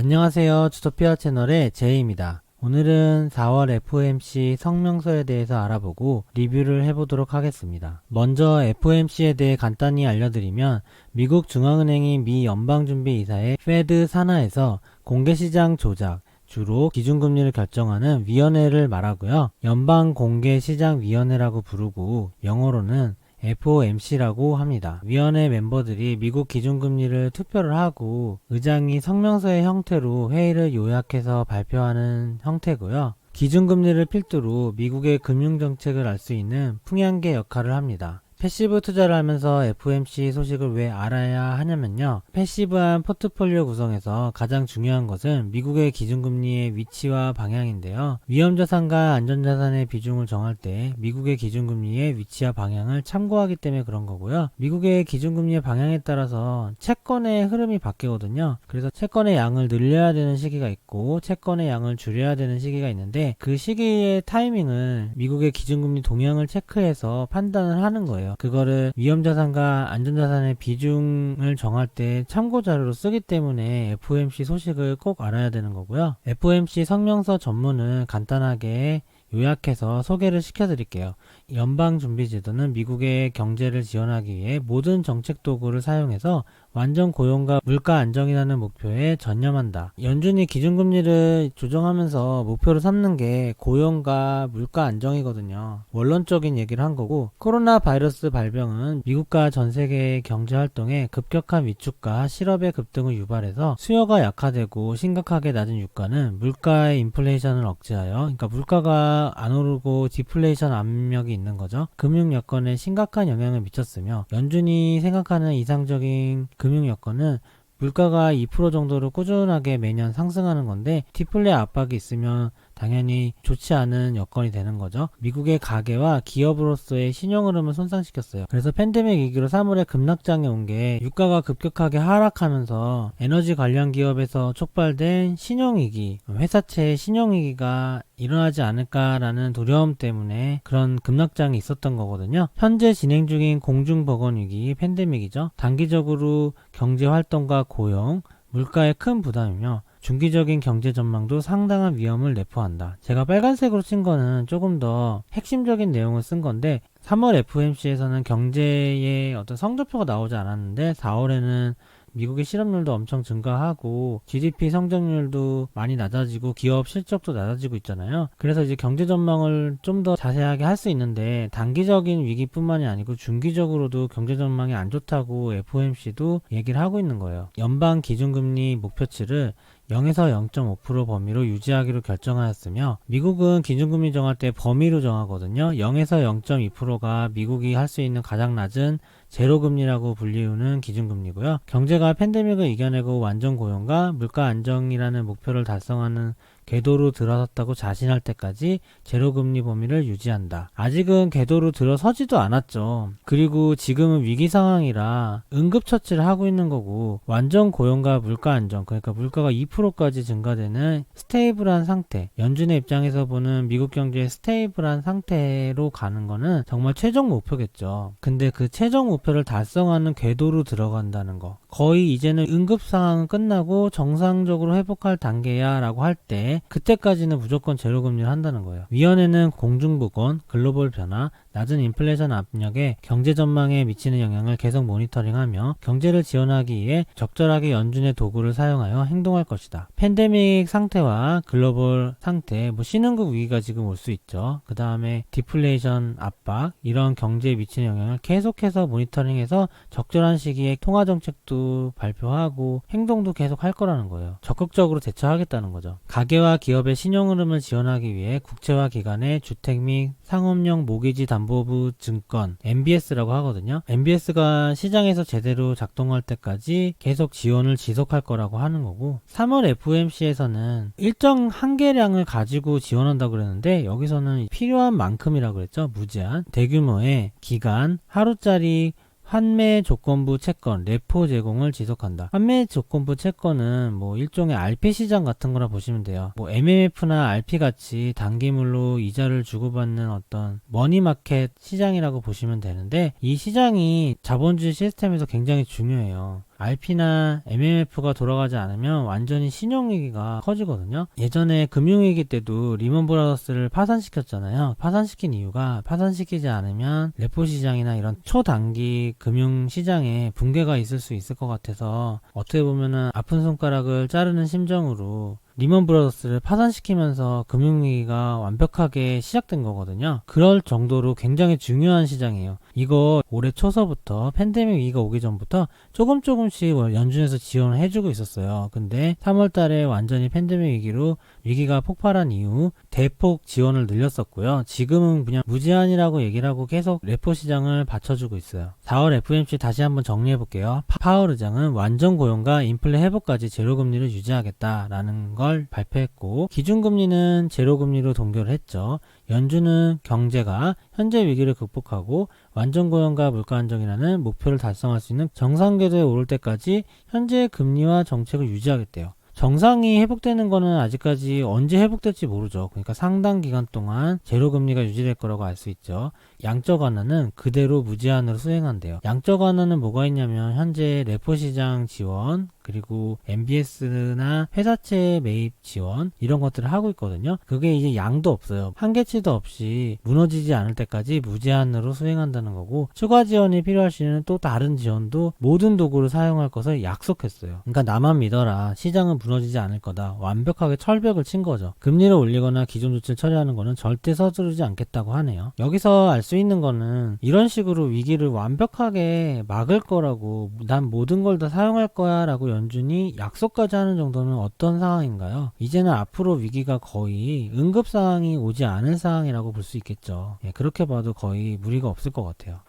안녕하세요. 주토피아 채널의 제이입니다. 오늘은 4월 FOMC 성명서에 대해서 알아보고 리뷰를 해보도록 하겠습니다. 먼저 FOMC에 대해 간단히 알려드리면 미국 중앙은행인 미 연방준비이사의 페드 산하에서 공개시장 조작, 주로 기준금리를 결정하는 위원회를 말하고요. 연방공개시장위원회라고 부르고 영어로는 FOMC라고 합니다. 위원회 멤버들이 미국 기준금리를 투표를 하고 의장이 성명서의 형태로 회의를 요약해서 발표하는 형태고요. 기준금리를 필두로 미국의 금융정책을 알 수 있는 풍향계 역할을 합니다. 패시브 투자를 하면서 FOMC 소식을 왜 알아야 하냐면요. 패시브한 포트폴리오 구성에서 가장 중요한 것은 미국의 기준금리의 위치와 방향인데요. 위험자산과 안전자산의 비중을 정할 때 미국의 기준금리의 위치와 방향을 참고하기 때문에 그런 거고요. 미국의 기준금리의 방향에 따라서 채권의 흐름이 바뀌거든요. 그래서 채권의 양을 늘려야 되는 시기가 있고 채권의 양을 줄여야 되는 시기가 있는데 그 시기의 타이밍을 미국의 기준금리 동향을 체크해서 판단을 하는 거예요. 그거를 위험자산과 안전자산의 비중을 정할 때 참고자료로 쓰기 때문에 FOMC 소식을 꼭 알아야 되는 거고요. FOMC 성명서 전문은 간단하게 요약해서 소개를 시켜드릴게요. 연방준비제도는 미국의 경제를 지원하기 위해 모든 정책 도구를 사용해서 완전 고용과 물가 안정이라는 목표에 전념한다. 연준이 기준금리를 조정하면서 목표로 삼는 게 고용과 물가 안정이거든요. 원론적인 얘기를 한 거고 코로나 바이러스 발병은 미국과 전 세계의 경제 활동에 급격한 위축과 실업의 급등을 유발해서 수요가 약화되고 심각하게 낮은 유가는 물가의 인플레이션을 억제하여 그러니까 물가가 안 오르고 디플레이션 압력이 있는 거죠. 금융 여건에 심각한 영향을 미쳤으며 연준이 생각하는 이상적인 금융 여건은 물가가 2% 정도로 꾸준하게 매년 상승하는 건데 디플레 압박이 있으면 당연히 좋지 않은 여건이 되는 거죠. 미국의 가계와 기업으로서의 신용 흐름을 손상시켰어요. 그래서 팬데믹 위기로 3월에 급락장에 온 게 유가가 급격하게 하락하면서 에너지 관련 기업에서 촉발된 신용 위기, 회사채의 신용 위기가 일어나지 않을까라는 두려움 때문에 그런 급락장이 있었던 거거든요. 현재 진행 중인 공중보건 위기, 팬데믹이죠. 단기적으로 경제 활동과 고용, 물가에 큰 부담이며 중기적인 경제 전망도 상당한 위험을 내포한다. 제가 빨간색으로 친 거는 조금 더 핵심적인 내용을 쓴 건데 3월 FOMC에서는 경제의 어떤 성적표가 나오지 않았는데 4월에는 미국의 실업률도 엄청 증가하고 GDP 성장률도 많이 낮아지고 기업 실적도 낮아지고 있잖아요. 그래서 이제 경제 전망을 좀 더 자세하게 할 수 있는데 단기적인 위기뿐만이 아니고 중기적으로도 경제 전망이 안 좋다고 FOMC도 얘기를 하고 있는 거예요. 연방 기준금리 목표치를 0에서 0.5% 범위로 유지하기로 결정하였으며 미국은 기준금리 정할 때 범위로 정하거든요. 0에서 0.2%가 미국이 할 수 있는 가장 낮은 제로금리라고 불리우는 기준금리고요. 경제가 팬데믹을 이겨내고 완전 고용과 물가 안정이라는 목표를 달성하는 궤도로 들어섰다고 자신할 때까지 제로금리 범위를 유지한다. 아직은 궤도로 들어서지도 않았죠. 그리고 지금은 위기 상황이라 응급처치를 하고 있는 거고 완전 고용과 물가 안정 그러니까 물가가 2%까지 증가되는 스테이블한 상태 연준의 입장에서 보는 미국 경제의 스테이블한 상태로 가는 거는 정말 최종 목표겠죠. 근데 그 최종 목표를 달성하는 궤도로 들어간다는 거 거의 이제는 응급 상황은 끝나고 정상적으로 회복할 단계야 라고 할 때 그때까지는 무조건 제로금리를 한다는 거예요. 위원회는 공중보건, 글로벌 변화, 낮은 인플레이션 압력에 경제 전망에 미치는 영향을 계속 모니터링하며 경제를 지원하기 위해 적절하게 연준의 도구를 사용하여 행동할 것이다. 팬데믹 상태와 글로벌 상태, 뭐 신흥국 위기가 지금 올 수 있죠. 그 다음에 디플레이션 압박, 이런 경제에 미치는 영향을 계속해서 모니터링해서 적절한 시기에 통화 정책도 발표하고 행동도 계속 할 거라는 거예요. 적극적으로 대처하겠다는 거죠. 가계와 기업의 신용 흐름을 지원하기 위해 국채화 기관의 주택 및 상업용 모기지 담보 부 증권 MBS라고 하거든요. MBS가 시장에서 제대로 작동할 때까지 계속 지원을 지속할 거라고 하는 거고 3월 FOMC에서는 일정 한계량을 가지고 지원한다고 그랬는데 여기서는 필요한 만큼이라고 그랬죠. 무제한 대규모의 기간 하루짜리 환매 조건부 채권, 레포 제공을 지속한다. 환매 조건부 채권은 뭐 일종의 RP 시장 같은 거라 보시면 돼요. 뭐 MMF나 RP 같이 단기물로 이자를 주고받는 어떤 머니마켓 시장이라고 보시면 되는데 이 시장이 자본주의 시스템에서 굉장히 중요해요. RP나 MMF가 돌아가지 않으면 완전히 신용위기가 커지거든요. 예전에 금융위기 때도 리먼 브라더스를 파산시켰잖아요. 파산시킨 이유가 파산시키지 않으면 레포 시장이나 이런 초단기 금융 시장에 붕괴가 있을 수 있을 것 같아서 어떻게 보면은 아픈 손가락을 자르는 심정으로 리먼 브라더스를 파산시키면서 금융위기가 완벽하게 시작된 거거든요. 그럴 정도로 굉장히 중요한 시장이에요. 이거 올해 초서부터 팬데믹 위기가 오기 전부터 조금 조금씩 연준에서 지원을 해주고 있었어요. 근데 3월 달에 완전히 팬데믹 위기로 위기가 폭발한 이후 대폭 지원을 늘렸었고요. 지금은 그냥 무제한이라고 얘기를 하고 계속 레포 시장을 받쳐주고 있어요. 4월 FMC 다시 한번 정리해 볼게요. 파월 의장은 완전 고용과 인플레 회복까지 제로금리를 유지하겠다라는 걸 발표했고 기준금리는 제로금리로 동결을 했죠. 연준은 경제가 현재 위기를 극복하고 완전 고용과 물가 안정이라는 목표를 달성할 수 있는 정상 궤도에 오를 때까지 현재의 금리와 정책을 유지하겠대요. 정상이 회복되는 거는 아직까지 언제 회복될지 모르죠. 그러니까 상당 기간 동안 제로 금리가 유지될 거라고 알 수 있죠. 양적 완화는 그대로 무제한으로 수행한대요. 양적 완화는 뭐가 있냐면 현재 레포 시장 지원 그리고 MBS나 회사채 매입 지원 이런 것들을 하고 있거든요. 그게 이제 양도 없어요. 한계치도 없이 무너지지 않을 때까지 무제한으로 수행한다는 거고 추가 지원이 필요할 시에는 또 다른 지원도 모든 도구를 사용할 것을 약속했어요. 그러니까 나만 믿어라. 시장은 무너지지 않을 거다. 완벽하게 철벽을 친 거죠. 금리를 올리거나 기존 조치를 처리하는 거는 절대 서두르지 않겠다고 하네요. 여기서 알 수 있는 거는 이런 식으로 위기를 완벽하게 막을 거라고 난 모든 걸 다 사용할 거야 라고 연준이 약속까지 하는 정도는 어떤 상황인가요? 이제는 앞으로 위기가 거의 응급 상황이 오지 않을 상황이라고 볼 수 있겠죠. 예, 그렇게 봐도 거의 무리가 없을 것 같아요.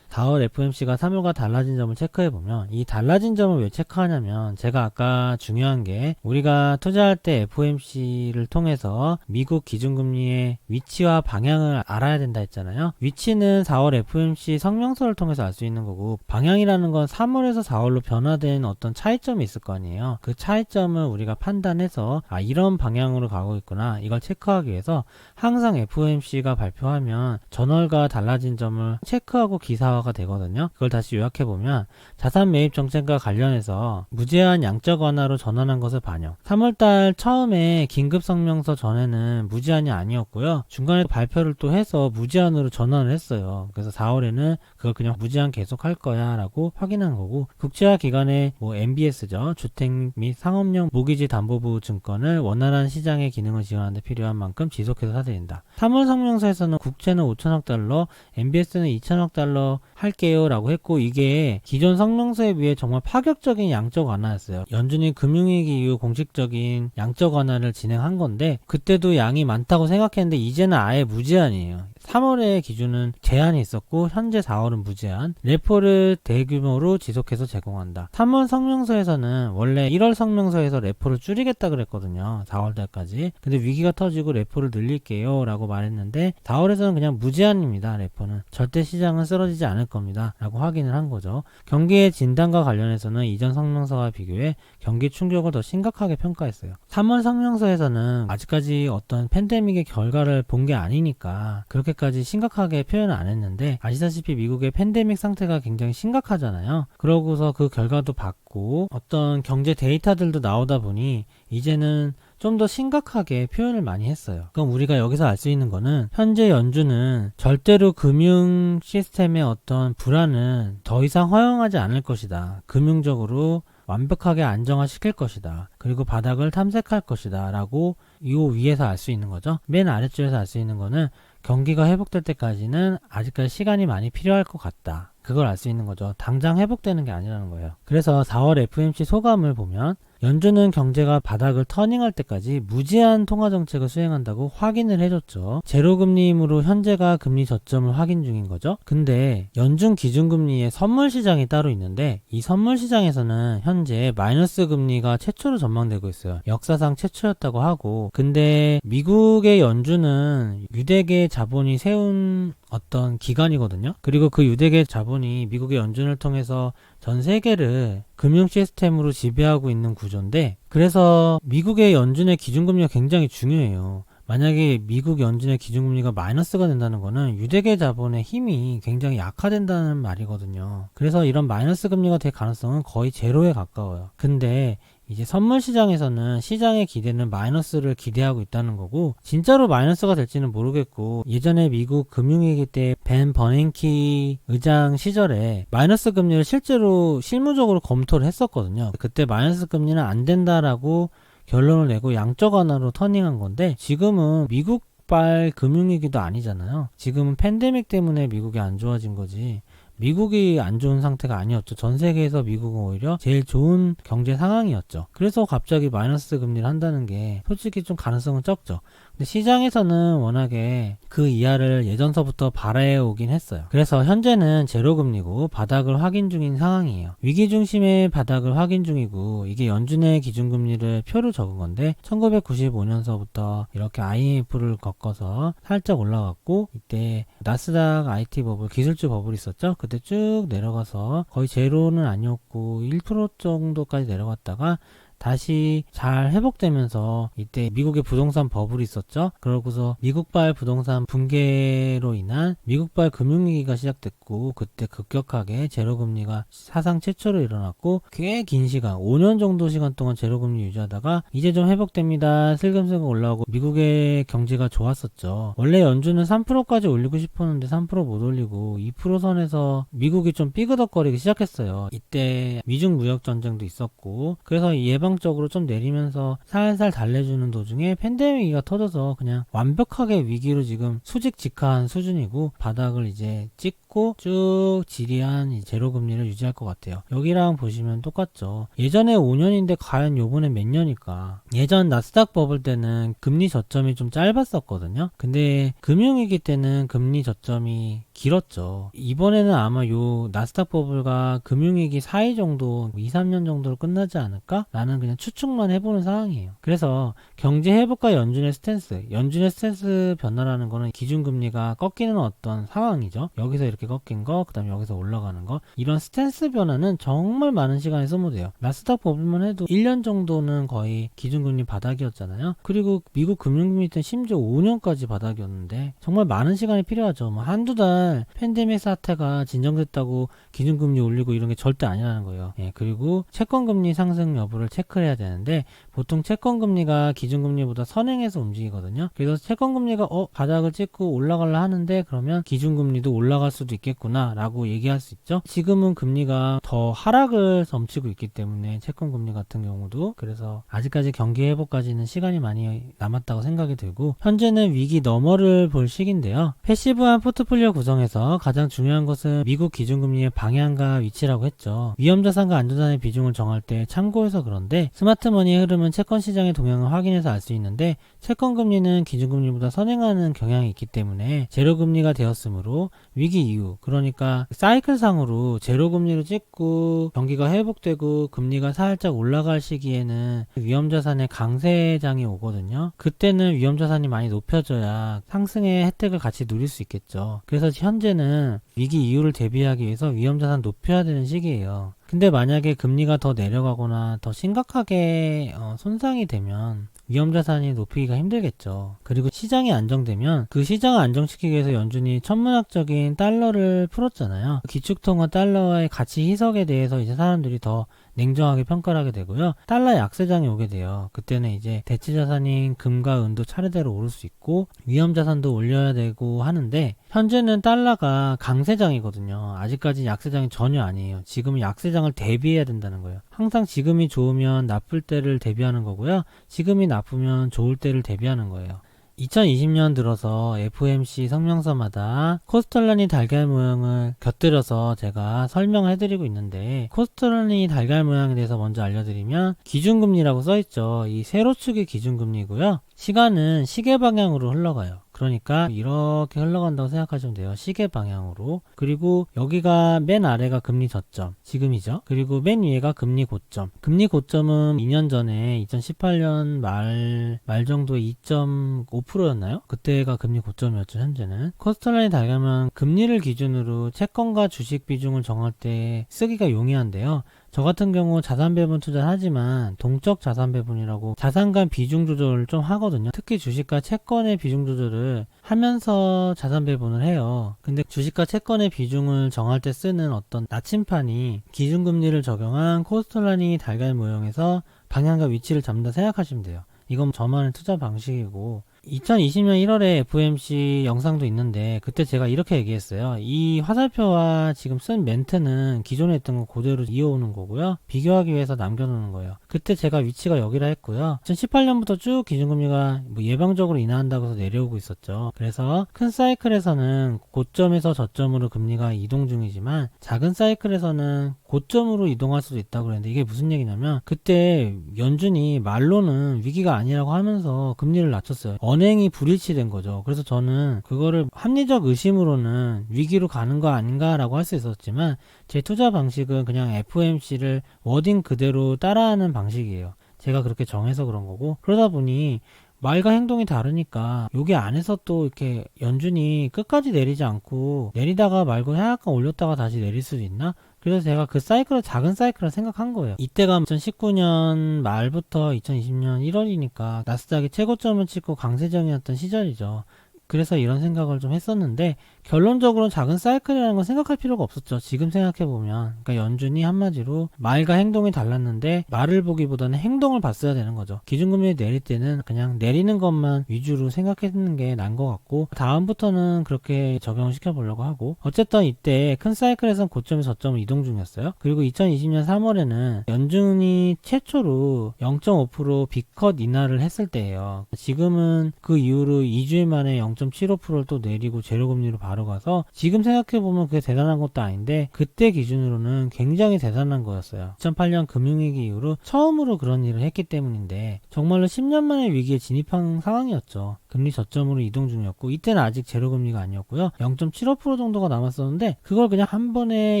4월 FMC가 3월과 달라진 점을 체크해보면 이 달라진 점을 왜 체크하냐면 제가 아까 중요한 게 우리가 투자할 때 FOMC를 통해서 미국 기준금리의 위치와 방향을 알아야 된다 했잖아요. 위치는 4월 FOMC 성명서를 통해서 알 수 있는 거고 방향이라는 건 3월에서 4월로 변화된 어떤 차이점이 있을 거 아니에요. 그 차이점을 우리가 판단해서 아 이런 방향으로 가고 있구나 이걸 체크하기 위해서 항상 FOMC가 발표하면 전월과 달라진 점을 체크하고 기사 화가 되거든요. 그걸 다시 요약해 보면 자산 매입 정책과 관련해서 무제한 양적 완화로 전환한 것을 반영. 3월달 처음에 긴급 성명서 전에는 무제한이 아니었고요. 중간에 발표를 또 해서 무제한으로 전환을 했어요. 그래서 4월에는 그걸 그냥 무제한 계속 할 거야 라고 확인한 거고 국제화 기관의 뭐 MBS죠. 주택 및 상업용 모기지 담보부 증권을 원활한 시장의 기능을 지원하는 데 필요한 만큼 지속해서 사들인다. 3월 성명서에서는 국채는 5천억 달러, MBS는 2천억 달러 할게요 라고 했고 이게 기존 성명서에 비해 정말 파격적인 양적 완화였어요. 연준이 금융위기 이후 공식적인 양적 완화를 진행한 건데 그때도 양이 많다고 생각했는데 이제는 아예 무제한이에요. 3월의 기준은 제한이 있었고 현재 4월은 무제한 레포를 대규모로 지속해서 제공한다. 3월 성명서에서는 원래 1월 성명서에서 레포를 줄이겠다 그랬거든요. 4월달까지. 근데 위기가 터지고 레포를 늘릴게요 라고 말했는데 4월에서는 그냥 무제한입니다 레포는. 절대 시장은 쓰러지지 않을 겁니다 라고 확인을 한 거죠. 경기의 진단과 관련해서는 이전 성명서와 비교해 경기 충격을 더 심각하게 평가했어요. 3월 성명서에서는 아직까지 어떤 팬데믹의 결과를 본 게 아니니까 그렇게 그렇게까지 심각하게 표현을 안 했는데 아시다시피 미국의 팬데믹 상태가 굉장히 심각하잖아요. 그러고서 그 결과도 봤고 어떤 경제 데이터들도 나오다 보니 이제는 좀더 심각하게 표현을 많이 했어요. 그럼 우리가 여기서 알 수 있는 거는 현재 연준은 절대로 금융 시스템의 어떤 불안은 더 이상 허용하지 않을 것이다. 금융적으로 완벽하게 안정화시킬 것이다. 그리고 바닥을 탐색할 것이다. 라고 이 위에서 알 수 있는 거죠. 맨 아래쪽에서 알 수 있는 거는 경기가 회복될 때까지는 아직까지 시간이 많이 필요할 것 같다. 그걸 알 수 있는 거죠. 당장 회복되는 게 아니라는 거예요. 그래서 4월 FMC 소감을 보면 연준은 경제가 바닥을 터닝할 때까지 무제한 통화 정책을 수행한다고 확인을 해줬죠. 제로금리이므로 현재가 금리 저점을 확인 중인 거죠. 근데 연준 기준금리의 선물 시장이 따로 있는데 이 선물 시장에서는 현재 마이너스 금리가 최초로 전망되고 있어요. 역사상 최초였다고 하고 근데 미국의 연준은 유대계 자본이 세운 어떤 기관이거든요. 그리고 그 유대계 자본이 미국의 연준을 통해서 전 세계를 금융 시스템으로 지배하고 있는 구조인데 그래서 미국의 연준의 기준금리가 굉장히 중요해요. 만약에 미국 연준의 기준금리가 마이너스가 된다는 거는 유대계 자본의 힘이 굉장히 약화된다는 말이거든요. 그래서 이런 마이너스 금리가 될 가능성은 거의 제로에 가까워요. 근데 이제 선물 시장에서는 시장의 기대는 마이너스를 기대하고 있다는 거고 진짜로 마이너스가 될지는 모르겠고 예전에 미국 금융위기 때 벤 버냉키 의장 시절에 마이너스 금리를 실제로 실무적으로 검토를 했었거든요. 그때 마이너스 금리는 안 된다라고 결론을 내고 양적 완화로 터닝한 건데 지금은 미국 발 금융위기도 아니잖아요. 지금은 팬데믹 때문에 미국이 안 좋아진 거지. 미국이 안 좋은 상태가 아니었죠. 전 세계에서 미국은 오히려 제일 좋은 경제 상황이었죠. 그래서 갑자기 마이너스 금리를 한다는 게 솔직히 좀 가능성은 적죠. 근데 시장에서는 워낙에 그 이하를 예전서부터 바라해 오긴 했어요. 그래서 현재는 제로금리고 바닥을 확인 중인 상황이에요. 위기 중심의 바닥을 확인 중이고 이게 연준의 기준금리를 표를 적은 건데 1995년서부터 이렇게 IMF를 겪어서 살짝 올라갔고 이때 나스닥 IT 버블 기술주 버블이 있었죠. 그때 쭉 내려가서 거의 제로는 아니었고 1% 정도까지 내려갔다가 다시 잘 회복되면서 이때 미국의 부동산 버블이 있었죠. 그러고서 미국발 부동산 붕괴로 인한 미국발 금융위기가 시작됐고 그때 급격하게 제로금리가 사상 최초로 일어났고 꽤 긴 시간 5년 정도 시간 동안 제로금리 유지하다가 이제 좀 회복됩니다. 슬금슬금 올라오고 미국의 경제가 좋았었죠. 원래 연준은 3%까지 올리고 싶었는데 3%못 올리고 2% 선에서 미국이 좀 삐그덕거리기 시작했어요. 이때 미중 무역 전쟁도 있었고 그래서 예방 예방적으로 좀 내리면서 살살 달래주는 도중에 팬데믹이 터져서 그냥 완벽하게 위기로 지금 수직직하한 수준이고 바닥을 이제 찍고 쭉 지리한 이 제로 금리를 유지할 것 같아요. 여기랑 보시면 똑같죠. 예전에 5년인데 과연 요번에 몇 년일까? 예전 나스닥 버블 때는 금리 저점이 좀 짧았었거든요. 근데 금융위기 때는 금리 저점이 길었죠. 이번에는 아마 요 나스닥 버블과 금융위기 사이 정도 2, 3년 정도로 끝나지 않을까? 라는 그냥 추측만 해보는 상황이에요. 그래서 경제 회복과 연준의 스탠스, 연준의 스탠스 변화라는 거는 기준금리가 꺾이는 어떤 상황이죠. 여기서 이렇게 꺾인 거, 그 다음에 여기서 올라가는 거. 이런 스탠스 변화는 정말 많은 시간이 소모돼요. 나스닥 버블만 해도 1년 정도는 거의 기준금리 바닥이었잖아요. 그리고 미국 금융금리 때는 심지어 5년까지 바닥이었는데 정말 많은 시간이 필요하죠. 뭐 한두 달 팬데믹 사태가 진정됐다고 기준금리 올리고 이런 게 절대 아니라는 거예요. 예, 그리고 채권금리 상승 여부를 체크해야 되는데 보통 채권금리가 기준금리보다 선행해서 움직이거든요. 그래서 채권금리가 어 바닥을 찍고 올라가려 하는데 그러면 기준금리도 올라갈 수도 있겠구나라고 얘기할 수 있죠. 지금은 금리가 더 하락을 점치고 있기 때문에 채권 금리 같은 경우도 그래서 아직까지 경기 회복까지는 시간이 많이 남았다고 생각이 들고 현재는 위기 너머를 볼 시기인데요. 패시브한 포트폴리오 구성에서 가장 중요한 것은 미국 기준금리의 방향과 위치라고 했죠. 위험자산과 안전자산의 비중을 정할 때 참고해서 그런데 스마트머니의 흐름은 채권 시장의 동향을 확인해서 알 수 있는데 채권 금리는 기준금리보다 선행하는 경향이 있기 때문에 제로금리가 되었으므로 위기 이후 그러니까 사이클상으로 제로 금리를 찍고 경기가 회복되고 금리가 살짝 올라갈 시기에는 위험자산의 강세장이 오거든요. 그때는 위험자산이 많이 높여져야 상승의 혜택을 같이 누릴 수 있겠죠. 그래서 현재는 위기 이후를 대비하기 위해서 위험자산 높여야 되는 시기예요. 근데 만약에 금리가 더 내려가거나 더 심각하게 어, 손상이 되면 위험 자산이 높이기가 힘들겠죠. 그리고 시장이 안정되면 그 시장을 안정시키기 위해서 연준이 천문학적인 달러를 풀었잖아요. 기축통화 달러와의 가치 희석에 대해서 이제 사람들이 더 냉정하게 평가를 하게 되고요. 달러 약세장이 오게 돼요. 그때는 이제 대체 자산인 금과 은도 차례대로 오를 수 있고 위험 자산도 올려야 되고 하는데 현재는 달러가 강세장이거든요. 아직까지 약세장이 전혀 아니에요. 지금은 약세장을 대비해야 된다는 거예요. 항상 지금이 좋으면 나쁠 때를 대비하는 거고요. 지금이 나쁘면 좋을 때를 대비하는 거예요. 2020년 들어서 FOMC 성명서마다 코스털라니 달걀 모양을 곁들여서 제가 설명을 해드리고 있는데 코스털라니 달걀 모양에 대해서 먼저 알려드리면 기준금리라고 써있죠. 이 세로축이 기준금리고요. 시간은 시계 방향으로 흘러가요. 그러니까 이렇게 흘러간다고 생각하시면 돼요. 시계 방향으로. 그리고 여기가 맨 아래가 금리 저점. 지금이죠. 그리고 맨 위에가 금리 고점. 금리 고점은 2년 전에 2018년 말, 말 정도에 2.5%였나요? 그때가 금리 고점이었죠, 현재는. 코스트라인 달가면 금리를 기준으로 채권과 주식 비중을 정할 때 쓰기가 용이한데요. 저 같은 경우 자산 배분 투자를 하지만 동적 자산 배분이라고 자산 간 비중 조절을 좀 하거든요. 특히 주식과 채권의 비중 조절을 하면서 자산 배분을 해요. 근데 주식과 채권의 비중을 정할 때 쓰는 어떤 나침판이 기준금리를 적용한 코스톨라니 달걀 모형에서 방향과 위치를 잡는다 생각하시면 돼요. 이건 저만의 투자 방식이고 2020년 1월에 FOMC 영상도 있는데 그때 제가 이렇게 얘기했어요. 이 화살표와 지금 쓴 멘트는 기존에 했던 거 그대로 이어오는 거고요. 비교하기 위해서 남겨놓는 거예요. 그때 제가 위치가 여기라 했고요. 2018년부터 쭉 기준금리가 뭐 예방적으로 인하한다고 해서 내려오고 있었죠. 그래서 큰 사이클에서는 고점에서 저점으로 금리가 이동 중이지만 작은 사이클에서는 고점으로 이동할 수도 있다고 그랬는데 이게 무슨 얘기냐면 그때 연준이 말로는 위기가 아니라고 하면서 금리를 낮췄어요. 언행이 불일치된 거죠. 그래서 저는 그거를 합리적 의심으로는 위기로 가는 거 아닌가라고 할 수 있었지만 제 투자 방식은 그냥 FOMC를 워딩 그대로 따라하는 방식이에요. 제가 그렇게 정해서 그런 거고 그러다 보니 말과 행동이 다르니까 여기 안에서 또 이렇게 연준이 끝까지 내리지 않고 내리다가 말고 약간 올렸다가 다시 내릴 수도 있나? 그래서 제가 그 사이클을 작은 사이클을 생각한 거예요. 이때가 2019년 말부터 2020년 1월이니까 나스닥이 최고점을 찍고 강세정이었던 시절이죠. 그래서 이런 생각을 좀 했었는데 결론적으로는 작은 사이클이라는 건 생각할 필요가 없었죠. 지금 생각해보면. 그러니까 연준이 한마디로 말과 행동이 달랐는데 말을 보기보다는 행동을 봤어야 되는 거죠. 기준금리 내릴 때는 그냥 내리는 것만 위주로 생각했는 게 나은 것 같고 다음부터는 그렇게 적용을 시켜보려고 하고 어쨌든 이때 큰 사이클에선 고점에서 저점을 이동 중이었어요. 그리고 2020년 3월에는 연준이 최초로 0.5% 비컷 인하를 했을 때예요. 지금은 그 이후로 2주일 만에 0.75%를 또 내리고 제로금리로 바로 가서 지금 생각해보면 그게 대단한 것도 아닌데 그때 기준으로는 굉장히 대단한 거였어요. 2008년 금융위기 이후로 처음으로 그런 일을 했기 때문인데 정말로 10년 만에 위기에 진입한 상황이었죠. 금리 저점으로 이동 중이었고 이때는 아직 제로금리가 아니었고요. 0.75% 정도가 남았었는데 그걸 그냥 한 번에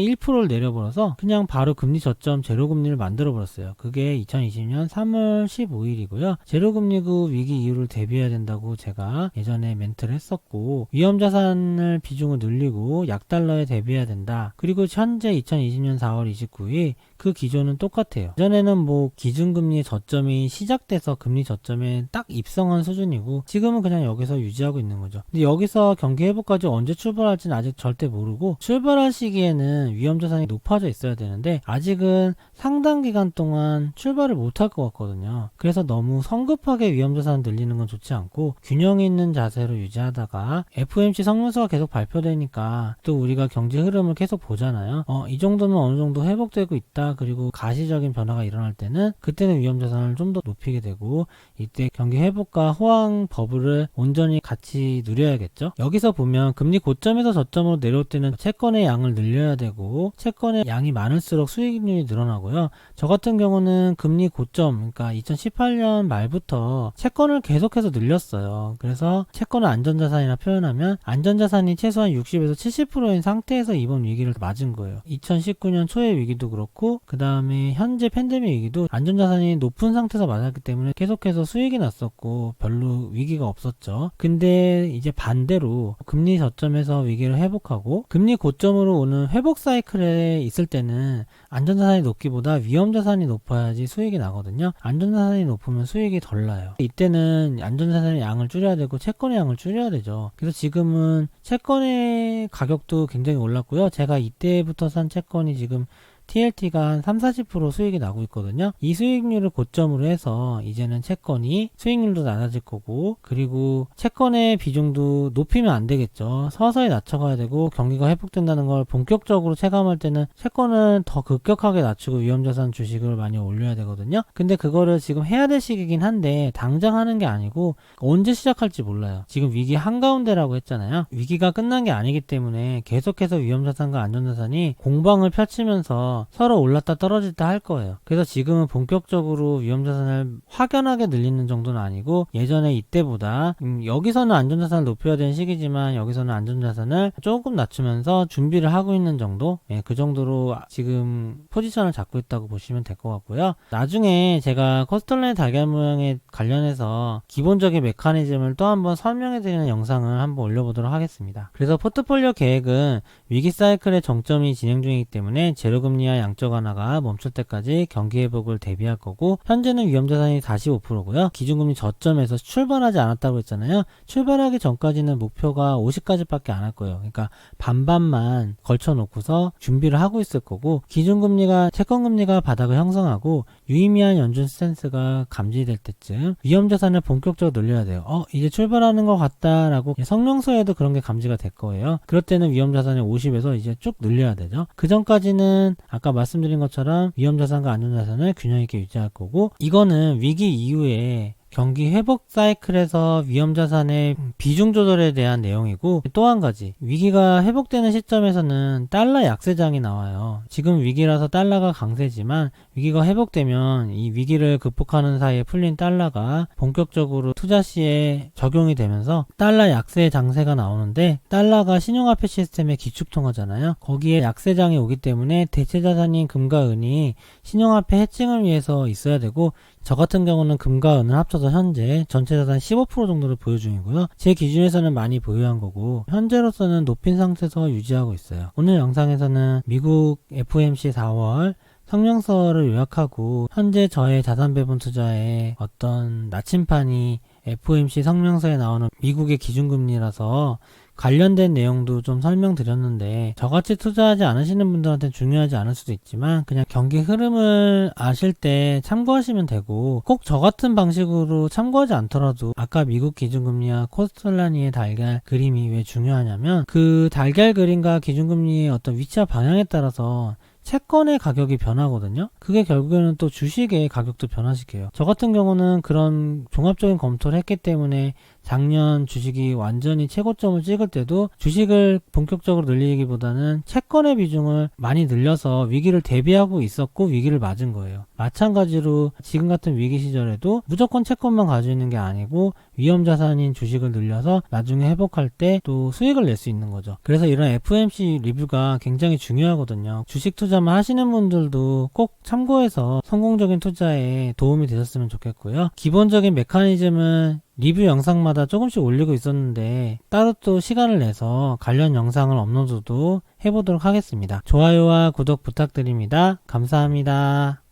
1%를 내려버려서 그냥 바로 금리 저점 제로금리를 만들어버렸어요. 그게 2020년 3월 15일이고요. 제로금리구 위기 이후를 대비해야 된다고 제가 예전에 멘트 를 했었고 위험 자산을 비중을 늘리고 약달러에 대비해야 된다. 그리고 현재 2020년 4월 29일 그 기조는 똑같아요. 예전에는 뭐 기준금리 저점이 시작돼서 금리 저점에 딱 입성한 수준이고 지금은 그냥 여기서 유지하고 있는 거죠. 근데 여기서 경기 회복까지 언제 출발할지는 아직 절대 모르고 출발할 시기에는 위험 자산이 높아져 있어야 되는데 아직은 상당 기간 동안 출발을 못할 것 같거든요. 그래서 너무 성급하게 위험 자산 늘리는 건 좋지 않고 균형 있는 자세로 유지하다가 FOMC 성명서가 계속 발표되니까 또 우리가 경제 흐름을 계속 보잖아요. 어, 이 정도는 어느 정도 회복되고 있다. 그리고 가시적인 변화가 일어날 때는 그때는 위험 자산을 좀 더 높이게 되고 이때 경기 회복과 호황 버블을 온전히 같이 누려야겠죠. 여기서 보면 금리 고점에서 저점으로 내려올 때는 채권의 양을 늘려야 되고 채권의 양이 많을수록 수익률이 늘어나고요. 저 같은 경우는 금리 고점, 그러니까 2018년 말부터 채권을 계속해서 늘렸어요. 그래서 채권을 안전자산이라 표현하면 안전자산이 최소한 60에서 70%인 상태에서 이번 위기를 맞은 거예요. 2019년 초의 위기도 그렇고 그 다음에 현재 팬데믹 위기도 안전자산이 높은 상태에서 맞았기 때문에 계속해서 수익이 났었고 별로 위기가 없었죠. 근데 이제 반대로 금리 저점에서 위기를 회복하고 금리 고점으로 오는 회복 사이클에 있을 때는 안전자산이 높기보다 위험자산이 높아야지 수익이 나거든요. 안전자산이 높으면 수익이 덜 나요. 이때는 안전자산의 양을 줄여야 되고 채권의 양을 줄여야 되죠. 그래서 지금은 채권의 가격도 굉장히 올랐고요. 제가 이때부터 산 채권이 지금 TLT가 한 3, 40% 수익이 나고 있거든요. 이 수익률을 고점으로 해서 이제는 채권이 수익률도 낮아질 거고 그리고 채권의 비중도 높이면 안 되겠죠. 서서히 낮춰가야 되고 경기가 회복된다는 걸 본격적으로 체감할 때는 채권은 더 급격하게 낮추고 위험자산 주식을 많이 올려야 되거든요. 근데 그거를 지금 해야 될 시기긴 한데 당장 하는 게 아니고 언제 시작할지 몰라요. 지금 위기 한가운데라고 했잖아요. 위기가 끝난 게 아니기 때문에 계속해서 위험자산과 안전자산이 공방을 펼치면서 서로 올랐다 떨어졌다 할 거예요. 그래서 지금은 본격적으로 위험자산을 확연하게 늘리는 정도는 아니고 예전에 이때보다 음, 여기서는 안전자산을 높여야 되는 시기지만 여기서는 안전자산을 조금 낮추면서 준비를 하고 있는 정도 예, 그 정도로 지금 포지션을 잡고 있다고 보시면 될 것 같고요. 나중에 제가 커스텀라인 달걀 모양의 관련해서 기본적인 메커니즘을 또 한번 설명해 드리는 영상을 한번 올려보도록 하겠습니다. 그래서 포트폴리오 계획은 위기 사이클의 정점이 진행 중이기 때문에 제로금리 와 양적 완화가 멈출 때까지 경기 회복을 대비할 거고 현재는 위험자산이 45%고요. 기준금리 저점에서 출발하지 않았다고 했잖아요. 출발하기 전까지는 목표가 50까지밖에 안 할 거예요. 그러니까 반반만 걸쳐놓고서 준비를 하고 있을 거고 기준금리가 채권금리가 바닥을 형성하고 유의미한 연준 스탠스가 감지될 때쯤 위험 자산을 본격적으로 늘려야 돼요. 어 이제 출발하는 것 같다라고 성명서에도 그런 게 감지가 될 거예요. 그럴 때는 위험 자산을 50에서 이제 쭉 늘려야 되죠. 그 전까지는 아까 말씀드린 것처럼 위험 자산과 안전 자산을 균형 있게 유지할 거고 이거는 위기 이후에 경기 회복 사이클에서 위험 자산의 비중 조절에 대한 내용이고 또 한 가지 위기가 회복되는 시점에서는 달러 약세장이 나와요. 지금 위기라서 달러가 강세지만 위기가 회복되면 이 위기를 극복하는 사이에 풀린 달러가 본격적으로 투자 시에 적용이 되면서 달러 약세 장세가 나오는데 달러가 신용화폐 시스템의 기축통화잖아요. 거기에 약세장이 오기 때문에 대체 자산인 금과 은이 신용화폐 해칭을 위해서 있어야 되고 저 같은 경우는 금과 은을 합쳐서 현재 전체 자산 15% 정도를 보유 중이고요. 제 기준에서는 많이 보유한 거고 현재로서는 높인 상태에서 유지하고 있어요. 오늘 영상에서는 미국 FOMC 4월 성명서를 요약하고 현재 저의 자산 배분 투자의 어떤 나침판이 FOMC 성명서에 나오는 미국의 기준금리라서 관련된 내용도 좀 설명드렸는데 저같이 투자하지 않으시는 분들한테 중요하지 않을 수도 있지만 그냥 경기 흐름을 아실 때 참고하시면 되고 꼭 저 같은 방식으로 참고하지 않더라도 아까 미국 기준금리와 코스톨라니의 달걀 그림이 왜 중요하냐면 그 달걀 그림과 기준금리의 어떤 위치와 방향에 따라서 채권의 가격이 변하거든요. 그게 결국에는 또 주식의 가격도 변화시켜요. 저 같은 경우는 그런 종합적인 검토를 했기 때문에 작년 주식이 완전히 최고점을 찍을 때도 주식을 본격적으로 늘리기보다는 채권의 비중을 많이 늘려서 위기를 대비하고 있었고 위기를 맞은 거예요. 마찬가지로 지금 같은 위기 시절에도 무조건 채권만 가지고 있는 게 아니고 위험 자산인 주식을 늘려서 나중에 회복할 때 또 수익을 낼 수 있는 거죠. 그래서 이런 FMC 리뷰가 굉장히 중요하거든요. 주식 투자만 하시는 분들도 꼭 참고해서 성공적인 투자에 도움이 되셨으면 좋겠고요. 기본적인 메커니즘은 리뷰 영상마다 조금씩 올리고 있었는데 따로 또 시간을 내서 관련 영상을 업로드도 해보도록 하겠습니다. 좋아요와 구독 부탁드립니다. 감사합니다.